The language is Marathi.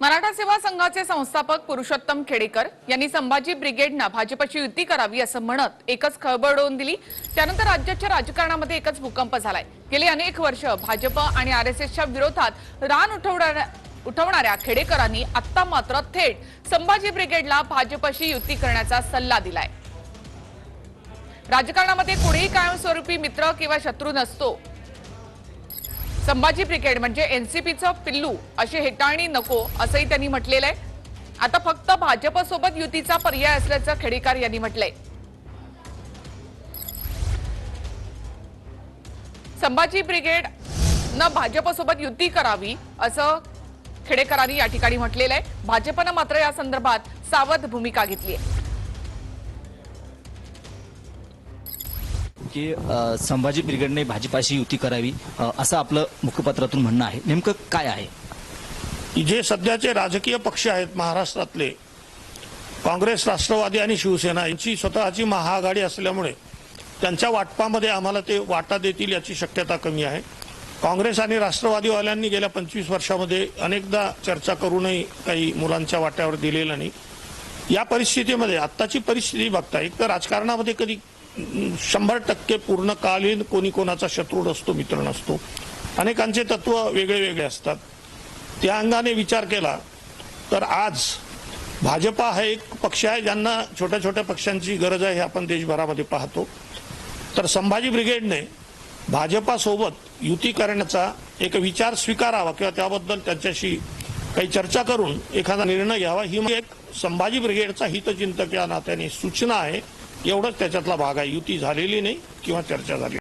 मराठा सेवा संघाचे संस्थापक पुरुषोत्तम खेडेकर यांनी संभाजी ब्रिगेडनं भाजपची युती करावी असं म्हणत एकच खळबळ उडवून दिली. त्यानंतर राज्याच्या राजकारणामध्ये एकच भूकंप झालाय. गेली अनेक वर्ष भाजप आणि आरएसएसच्या विरोधात रान उठवणाऱ्या उठवणाऱ्या खेडेकरांनी आता मात्र थेट संभाजी ब्रिगेडला भाजपशी युती करण्याचा सल्ला दिलाय. राजकारणामध्ये कुणीही कायमस्वरूपी मित्र किंवा शत्रू नसतो. संभाजी ब्रिगेड म्हणजे एनसीपीचं पिल्लू अशी हेटाळणी नको असंही त्यांनी म्हटलेलं आहे. आता फक्त भाजपसोबत युतीचा पर्याय असल्याचं खेडेकर यांनी म्हटलंय. संभाजी ब्रिगेड न भाजपसोबत युती करावी असं खेडेकरांनी या ठिकाणी म्हटलेलं आहे. भाजपनं मात्र या संदर्भात सावध भूमिका घेतली आहे. की संभाजी ब्रिगेडने भाजपाशी युती करावी असं आपलं मुखपत्रातून म्हणणं आहे. नेमकं काय आहे? जे सध्याचे राजकीय पक्ष आहेत महाराष्ट्रातले काँग्रेस राष्ट्रवादी आणि शिवसेना यांची स्वतःची महाआघाडी असल्यामुळे त्यांच्या वाटपामध्ये आम्हाला ते वाटा देतील याची शक्यता कमी आहे. काँग्रेस आणि राष्ट्रवादीवाल्यांनी गेल्या पंचवीस वर्षामध्ये अनेकदा चर्चा करूनही काही मुलांच्या वाट्यावर दिलेलं नाही. या परिस्थितीमध्ये आत्ताची परिस्थिती बघता एक तर राजकारणामध्ये कधी शंभर टक्के पूर्णकालीन कोणी कोणाचा शत्रू नसतो मित्र नसतो. अनेकांचे तत्व वेगळे वेगळे असतात. त्या अंगाने विचार केला तर आज भाजपा हा एक पक्ष आहे ज्यांना छोट्या छोट्या पक्षांची गरज आहे हे आपण देशभरामध्ये पाहतो. तर संभाजी ब्रिगेडने भाजपासोबत युती करण्याचा एक विचार स्वीकारावा किंवा त्याबद्दल त्यांच्याशी काही चर्चा करून एखादा निर्णय घ्यावा ही म्हणजे एक संभाजी ब्रिगेडचा हितचिंतक या नात्याने सूचना आहे. एवढंच त्याच्यातला भाग आहे. युती झालेली नाही किंवा चर्चा झाली